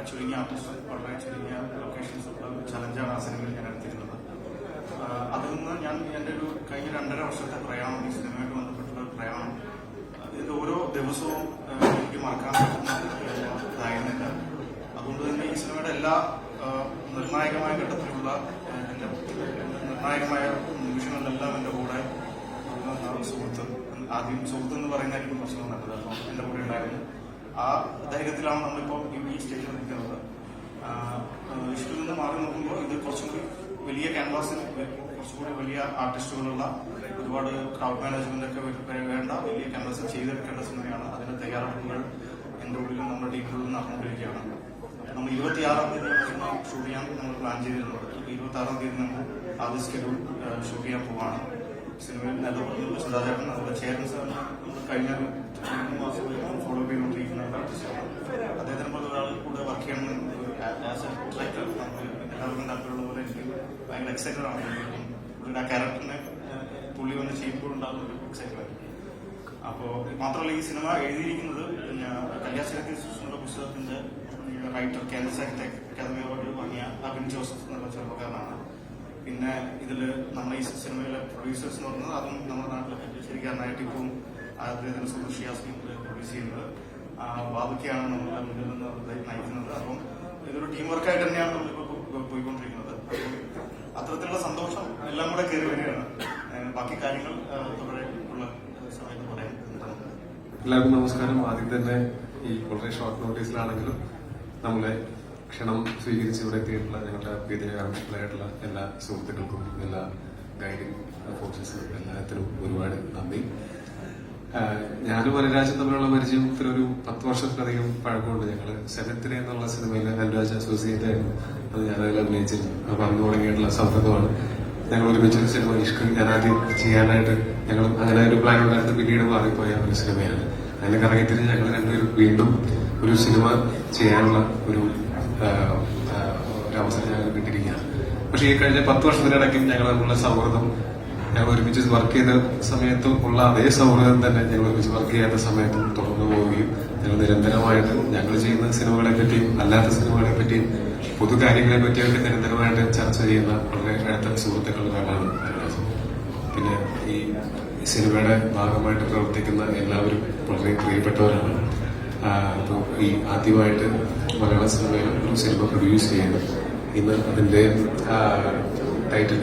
വളരെ ചുരുങ്ങിയ ആർട്ടിസ്റ്റ് വളരെ ചുരുങ്ങിയ ലൊക്കേഷൻസ് ഉള്ള ഒരു ചലഞ്ചാണ് ആ സിനിമയിൽ ഞാൻ എടുത്തിരുന്നത് അതിൽ നിന്ന് ഞാൻ എന്റെ ഒരു കഴിഞ്ഞ രണ്ടര വർഷത്തെ പ്രയാണം ഈ സിനിമയുമായിട്ട് ബന്ധപ്പെട്ടുള്ള പ്രയാണം ഇത് ഓരോ ദിവസവും എനിക്ക് മറക്കാൻ പറ്റുന്ന ആ, ഇതായിരുന്നില്ല അതുകൊണ്ട് തന്നെ ഈ സിനിമയുടെ എല്ലാ നിർണായകമായ ഘട്ടത്തിലുള്ള എന്റെ നിർണായകമായ നിമിഷങ്ങളിലെല്ലാം എന്റെ കൂടെ സുഹൃത്ത് ആദ്യം സുഹൃത്ത് എന്ന് പറയുന്നതായിരിക്കും പ്രശ്നം നല്ലത്. എന്റെ കൂടെ ഉണ്ടായിരുന്നു. ആ ധൈര്യത്തിലാണ് നമ്മളിപ്പോൾ ഈ- സ്റ്റേജിൽ നിൽക്കുന്നത്. ഇഷ്ടത്തിൽ നിന്ന് മാറി നോക്കുമ്പോൾ ഇത് കുറച്ചുകൂടി വലിയ ക്യാൻവാസിൽ കുറച്ചുകൂടി വലിയ ആർട്ടിസ്റ്റുകളുള്ള ഒരുപാട് ക്രൗഡ് മാനേജ്മെന്റ് ഒക്കെ വേണ്ട വലിയ ക്യാൻവാസിൽ ചെയ്തെടുക്കേണ്ട സിനിമയാണ്. അതിന്റെ തയ്യാറെടുപ്പുകൾ എന്റെ ഉള്ളിലും നമ്മുടെ ടീമിലും നടന്നുകൊണ്ടിരിക്കുകയാണ്. നമ്മൾ ഇരുപത്തിയാറാം തീയതി സിനിമ ഷൂട്ട് ചെയ്യാൻ നമ്മൾ പ്ലാൻ ചെയ്തിരുന്നത്. ഇരുപത്തി ആറാം തീയതി നമ്മൾ ആദ്യ സ്കെഡ്യൂൾ ഷൂട്ട് ചെയ്യാൻ പോവാണ്. സിനിമയിൽ നിലകൊള്ളുന്ന സുധാചേട്ടൻ അതുപോലെ ചേരൻ സാറിന് കഴിഞ്ഞ മാസം ഫോളോ ചെയ്തുകൊണ്ടിരിക്കുന്ന ഒരു ആർട്ടിസ്റ്റാണ് അദ്ദേഹത്തിനെ പോലെ ഒരാൾ കൂടെ വർക്ക് ചെയ്യണം ആസ് എ ഡയറക്ടർ നമുക്ക് എല്ലാവർക്കും താല്പര്യമുള്ള പോലെ എനിക്ക് ഭയങ്കര എക്സൈറ്റഡ് ആണ് പുള്ളിയുടെ ആ ക്യാരക്ടറിനെ പുള്ളി വന്ന് ചെയ്യുമ്പോഴുണ്ടാകുന്ന ഒരു എക്സൈറ്റ്മെന്റ് അപ്പോൾ മാത്രമല്ല ഈ സിനിമ എഴുതിയിരിക്കുന്നത് പിന്നെ കല്യാശ്ശേരി പുസ്തകത്തിന്റെ റൈറ്റർ കേന്ദ്ര സാഹിത്യ അക്കാദമി അവാർഡ് വാങ്ങിയ അബിൻ ജോസഫ് എന്നുള്ള ചെറുപ്പക്കാരനാണ്. പിന്നെ ഇതിൽ നമ്മുടെ ഈ സിനിമയിലെ പ്രൊഡ്യൂസേഴ്സ് എന്ന് പറയുന്നത് അതും നമ്മുടെ നാട്ടിലെ കല്യാശ്ശേരിക്കാരനായ ടിപ്പും അദ്ദേഹത്തിന് സുഹൃത്ത് ഷിയാസ്മി പ്രൊഡ്യൂസ് ചെയ്യുന്നത്. ആ, ബാബുക്കയാണ് നമ്മളെ മുന്നിൽ നിന്ന് നയിക്കുന്നത്. അപ്പം ഇതൊരു ടീം വർക്കായിട്ട് തന്നെയാണ് നമ്മളിപ്പോൾ പോയിക്കൊണ്ടിരിക്കുന്നത്. അപ്പം അത്തരത്തിലുള്ള സന്തോഷം എല്ലാം കൂടെ കയറി വരികയാണ്. ബാക്കി കാര്യങ്ങൾ സമയത്ത് എല്ലാവർക്കും നമസ്കാരം. ആദ്യം തന്നെ ഈ വളരെ ഷോർട്ട് നോട്ടീസിലാണെങ്കിലും നമ്മളെ ക്ഷണം സ്വീകരിച്ച് ഇവിടെ എത്തിയിട്ടുള്ള ഞങ്ങളുടെ പ്രീതികരമായിട്ടുള്ള എല്ലാ സുഹൃത്തുക്കൾക്കും എല്ലാ ഗൈഡിംഗ് ഫോഴ്സസിനും എല്ലാത്തിനും ഒരുപാട് നന്ദി. ഞാനും അനുരാജും തമ്മിലുള്ള പരിചയം ഇത്ര പരിചയത്തിലൊരു പത്ത് വർഷത്തിലധികം പഴക്കമുണ്ട്. ഞങ്ങൾ സെനത്തിനെ എന്നുള്ള സിനിമയിൽ അനുരാജ് അസോസിയേറ്റ് ആയിരുന്നു. അത് ഞാനതിൽ അഭിനയിച്ചിരുന്നു. അപ്പൊ അന്ന് തുടങ്ങിയിട്ടുള്ള സൗഹൃദമാണ് ഞങ്ങൾ ഒരുമിച്ച് ഒരു സിനിമ ഇഷ്കൻ ഞാൻ ആദ്യം ചെയ്യാനായിട്ട് ഞങ്ങൾ അങ്ങനെ ഒരു പ്ലാൻ ഉണ്ടായിരുന്നു. പിന്നീട് മാറിപ്പോയ ഒരു സിനിമയാണ്. അതിന് കറങ്ങിത്തിരി ഞങ്ങൾ രണ്ടുപേരും വീണ്ടും ഒരു സിനിമ ചെയ്യാനുള്ള ഒരു ഒരു അവസരം ഞങ്ങൾക്ക് കിട്ടിയിരിക്കുകയാണ്. പക്ഷേ ഈ കഴിഞ്ഞ പത്ത് വർഷത്തിനിടയ്ക്കും ഞങ്ങൾ തമ്മിലുള്ള സൗഹൃദം ഞങ്ങൾ ഒരുമിച്ച് വർക്ക് ചെയ്ത സമയത്തും ഉള്ള അതേ സൗഹൃദം തന്നെ ഞങ്ങൾ ഒരുമിച്ച് വർക്ക് ചെയ്യാത്ത സമയത്തും തുടർന്നു പോവുകയും ഞങ്ങൾ നിരന്തരമായിട്ട് ഞങ്ങൾ ചെയ്യുന്ന സിനിമകളെ പറ്റിയും അല്ലാത്ത സിനിമകളെ പറ്റിയും പൊതു കാര്യങ്ങളെ പറ്റിയൊക്കെ നിരന്തരമായിട്ട് ചർച്ച ചെയ്യുന്ന വളരെ അടുത്ത സുഹൃത്തുക്കളുടെ ഒരാളാണ് പിന്നെ ഈ സിനിമയുടെ ഭാഗമായിട്ട് പ്രവർത്തിക്കുന്ന എല്ലാവരും വളരെ പ്രിയപ്പെട്ടവരാണ്. അപ്പോൾ ഈ ആദ്യമായിട്ട് മലയാള സിനിമയിൽ ഒരു സിനിമ പ്രൊഡ്യൂസ് ചെയ്യുന്നത് ഇന്ന് അതിന്റെ ടൈറ്റിൽ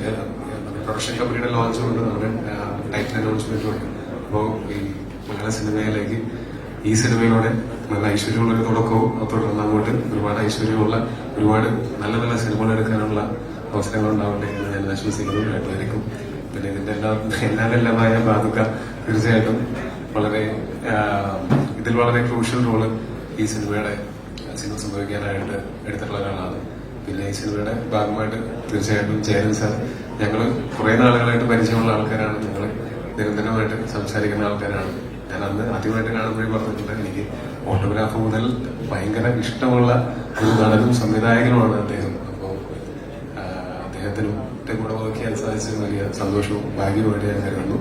പ്രൊഡക്ഷൻ കമ്പനിയുടെ ലോഞ്ച് ഉണ്ട് നമ്മുടെ ടൈറ്റിൽ അനൗൺസ്മെന്റും ഉണ്ട് അപ്പോൾ ഈ മലയാള സിനിമയിലേക്ക് ഈ സിനിമയിലൂടെ നല്ല ഐശ്വര്യമുള്ള ഒരു തുടക്കവും തുടർന്ന് അങ്ങോട്ട് ഒരുപാട് ഐശ്വര്യമുള്ള ഒരുപാട് നല്ല നല്ല സിനിമകൾ എടുക്കാനുള്ള അവസരങ്ങൾ ഉണ്ടാവട്ടെ എന്ന് ഞാൻ ആശ്വസിക്കുന്നു. കേട്ടായിരിക്കും പിന്നെ ഇതിന്റെ എല്ലാ എല്ലാവരെല്ലാമായ ബാധുക തീർച്ചയായിട്ടും വളരെ ഇതിൽ വളരെ ക്രൂഷ്യൽ റോൾ ഈ സിനിമയുടെ സിനിമ സംഭവിക്കാനായിട്ട് എടുത്തിട്ടുള്ള ഒരാളാണ്. പിന്നെ ഈ സിനിമയുടെ ഭാഗമായിട്ട് തീർച്ചയായിട്ടും ജയരൻ സാർ ഞങ്ങൾ കുറെ നാളുകളായിട്ട് പരിചയമുള്ള ആൾക്കാരാണ്. ഞങ്ങൾ നിരന്തരമായിട്ട് സംസാരിക്കുന്ന ആൾക്കാരാണ്. ഞാൻ അന്ന് ആദ്യമായിട്ട് കാണുമ്പോഴേ പറഞ്ഞിട്ടുണ്ട് എനിക്ക് ഓട്ടോഗ്രാഫ് മുതൽ ഭയങ്കര ഇഷ്ടമുള്ള ഒരു നടനും സംവിധായകനുമാണ് അദ്ദേഹം. അപ്പോൾ അദ്ദേഹത്തിനും കൂടെ വർക്ക് ചെയ്യാൻ സാധിച്ചത് വലിയ സന്തോഷവും ഭാഗ്യവുമായിട്ട് ഞാൻ കരുതുന്നു.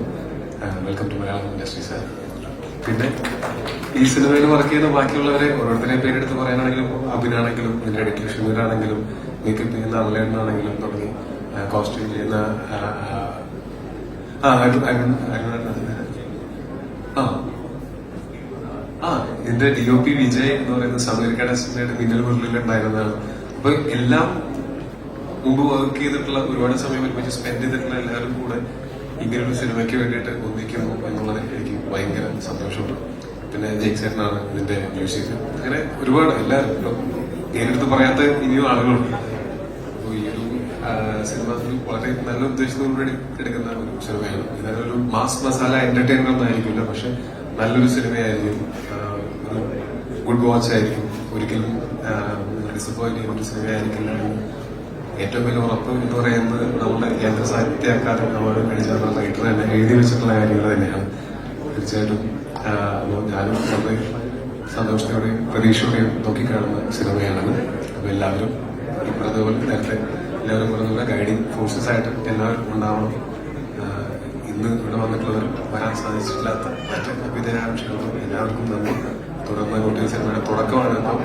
Welcome to Malayalam industry sir പിന്നെ ഈ സിനിമയിൽ വർക്ക് ചെയ്യുന്ന ബാക്കിയുള്ളവരെ ഓരോരുത്തരെയും പേരെടുത്ത് പറയാനാണെങ്കിലും അഭിനാണെങ്കിലും ഇതിന്റെ ഇടയ്ക്ക് ഷിമീറാണെങ്കിലും മേക്കപ്പ് ചെയ്യുന്ന തുടങ്ങി കോസ്റ്റ്യൂം ചെയ്യുന്ന ഇതിന്റെ ഡി ഒ പി വിജയ് എന്ന് പറയുന്ന സമീർക്കയുടെ സിനിമയുടെ മിന്നൽ മുരളിലുണ്ടായിരുന്നതാണ് അപ്പൊ എല്ലാം മുമ്പ് വർക്ക് ചെയ്തിട്ടുള്ള ഒരുപാട് സമയം ഒരുമിച്ച് സ്പെൻഡ് ചെയ്തിട്ടുള്ള എല്ലാവരും കൂടെ ഇങ്ങനെ ഒരു സിനിമയ്ക്ക് വേണ്ടിയിട്ട് ഒന്നിക്കുന്നു എന്നുള്ളത് എനിക്ക് ഭയങ്കര സന്തോഷമുണ്ട്. പിന്നെ ജെയ്ക് ചേട്ടനാണ് ഇതിന്റെ മ്യൂസിക് അങ്ങനെ ഒരുപാട് എല്ലാവരും നേരിട്ട് പറയാത്ത ഇനിയും ആളുകളുണ്ട്. അപ്പൊ ഈ ഒരു സിനിമ ഫിലിം വളരെ നല്ല ഉദ്ദേശത്തോടുകൂടി എടുക്കുന്ന ഒരു സിനിമയാണ്. ഇതൊരു മാസ് മസാല എന്റർടൈനർ ഒന്നും ആയിരിക്കില്ല പക്ഷെ നല്ലൊരു സിനിമയായിരിക്കും. ഒരു ഗുഡ് വാച്ച് ആയിരിക്കും. ഒരിക്കലും ഡിസപ്പോയിന്റ് ചെയ്യുന്ന ഒരു സിനിമയായിരിക്കില്ല ഏറ്റവും വലിയ ഉറപ്പ് എന്ന് പറയുന്നത് നമ്മുടെ കേന്ദ്ര സാഹിത്യ അക്കാദമി അവാർഡ് മേടിച്ച റൈറ്റർ തന്നെ എഴുതി വെച്ചിട്ടുള്ള കാര്യങ്ങൾ തന്നെയാണ്. തീർച്ചയായിട്ടും ഞാനും വളരെ സന്തോഷത്തോടെയും പ്രതീക്ഷയോടെയും നോക്കിക്കാണുന്ന സിനിമയാണത്. അപ്പോൾ എല്ലാവരും ഇപ്പോഴത്തെ പോലെ നേരത്തെ എല്ലാവരും പറഞ്ഞ ഗൈഡിങ് ഫോഴ്സസ് ആയിട്ട് എല്ലാവരും ഉണ്ടാവണം. ഇന്ന് ഇവിടെ വന്നിട്ടുള്ളവർ വരാൻ സാധിച്ചിട്ടില്ലാത്ത മറ്റ് വിദ്യാകാംക്ഷികൾക്കും എല്ലാവർക്കും നന്ദി. തുടർന്ന് കുട്ടി സിനിമയുടെ തുടക്കമാണ് ഇപ്പം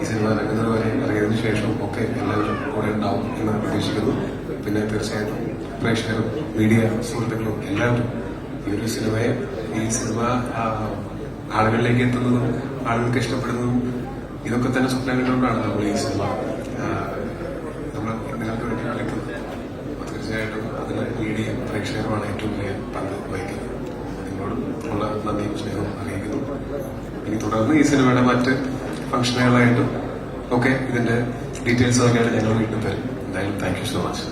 ഈ സിനിമ ഇറങ്ങുന്നത് വരെ ഇറങ്ങിയതിനു ശേഷം ഒക്കെ എല്ലാവരും കൂടെ ഉണ്ടാവും എന്ന് പ്രതീക്ഷിക്കുന്നു. പിന്നെ തീർച്ചയായിട്ടും പ്രേക്ഷകരും മീഡിയ സുഹൃത്തുക്കളും എല്ലാവരും ഈ ഒരു സിനിമയെ ഈ സിനിമ ആളുകളിലേക്ക് എത്തുന്നതും ആളുകൾക്ക് ഇഷ്ടപ്പെടുന്നതും ഇതൊക്കെ തന്നെ സ്വപ്നം കണ്ടുകൊണ്ടാണ് നമ്മൾ ഈ സിനിമ നിങ്ങൾക്ക് വേണ്ടി കളിക്കുന്നത് അപ്പോൾ തീർച്ചയായിട്ടും അതിന് മീഡിയ പ്രേക്ഷകരുമാണ് ഏറ്റവും വലിയ പങ്ക് വഹിക്കുന്നത്. നിങ്ങളോടും ഉള്ള നന്ദിയും സ്നേഹവും അറിയിക്കുന്നു. ഇനി തുടർന്ന് ഈ സിനിമയുടെ മറ്റ് ഫംഗ്ഷനുകളായിട്ടും ഒക്കെ ഇതിന്റെ ഡീറ്റെയിൽസ് ഒക്കെയാണ് ഞങ്ങൾ വീണ്ടും തരും. എന്തായാലും താങ്ക് യു സോ മച്ച്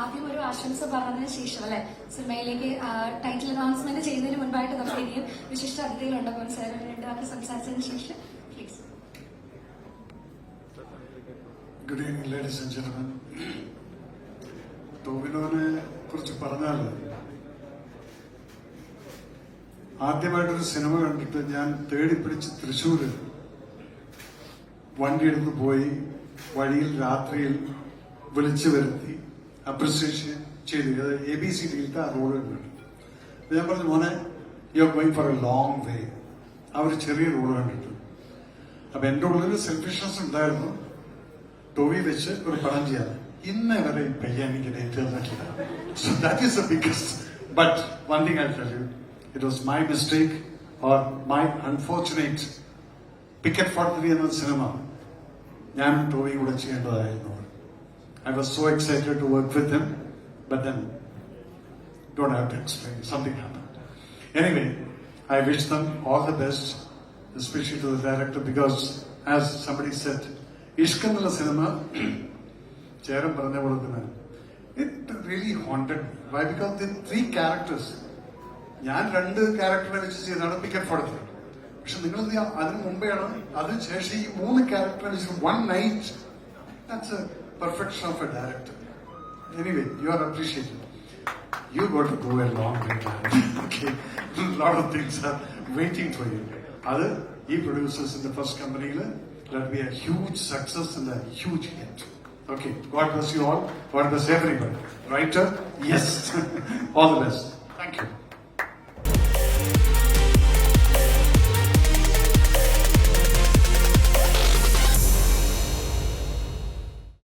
ആദ്യം ഒരു ആശംസ പറഞ്ഞതിന് ശേഷം അല്ലെ? സിനിമയിലേക്ക് ടൈറ്റിൽ അനൗൺസ്മെന്റ് ചെയ്യുന്നതിന് മുൻപായിട്ട് നമുക്ക് ഇനിയും വിശിഷ്ട അതിഥികളുണ്ടാകും സാർ രണ്ട് വാക്ക് സംസാരിച്ചതിന് ശേഷം good evening ladies and gentlemen ടോവിനോനെ കുറിച്ച് പറഞ്ഞാൽ ആദ്യമായിട്ടൊരു സിനിമ കണ്ടിട്ട് ഞാൻ തേടി പിടിച്ച് തൃശ്ശൂര് വണ്ടിയെടുത്ത് പോയി വഴിയിൽ രാത്രിയിൽ വിളിച്ചു വരുത്തി അപ്രിസിയേഷൻ ചെയ്തു. എ ബി സി ഡിയിലത്തെ ആ റോഡ് കണ്ടിട്ട് ഞാൻ പറഞ്ഞു മോനെ you are going for a long way ആ ഒരു ചെറിയ റോഡ് കണ്ടിട്ട്. അപ്പൊ എന്റെ ഉള്ളിൽ സെൽഫിഷ്നസ് ഉണ്ടായിരുന്നു. ടോവി വെച്ച് ഒരു പടം ചെയ്യാൻ. ഇന്നേ വരെ ഈ പയ്യൻ എനിക്ക് that is but one it was my mistake or my unfortunate picket forty three എന്ന സിനിമ ഞാൻ ടോവി കൂടെ ചെയ്യേണ്ടതായിരുന്നു. I was so excited to work with him but then don't have to explain. Something happened. Anyway, I wish them all the best, especially to the director, because as somebody said, Ishq എന്നുള്ള സിനിമ ചേരൻ പറഞ്ഞ പോലെ തന്നെ it really haunted why because the three characters ഞാൻ രണ്ട് ക്യാരക്ടറിനെ വെച്ച് ചെയ്താണ് പിക്കറ്റ് ഫോർ പക്ഷെ നിങ്ങൾ അതിന് മുമ്പെയാണ് അതിന് ശേഷം ഈ മൂന്ന് ക്യാരക്ടറിനെ വെച്ച് one night that's perfection of a director. Anyway, you are appreciated. You got to go a long way. okay, a lot of things are waiting for you. Other he produces in the first company, that be a huge success and a huge hit. Okay, God bless you all. God bless everybody. Writer, yes. all the best. Thank you.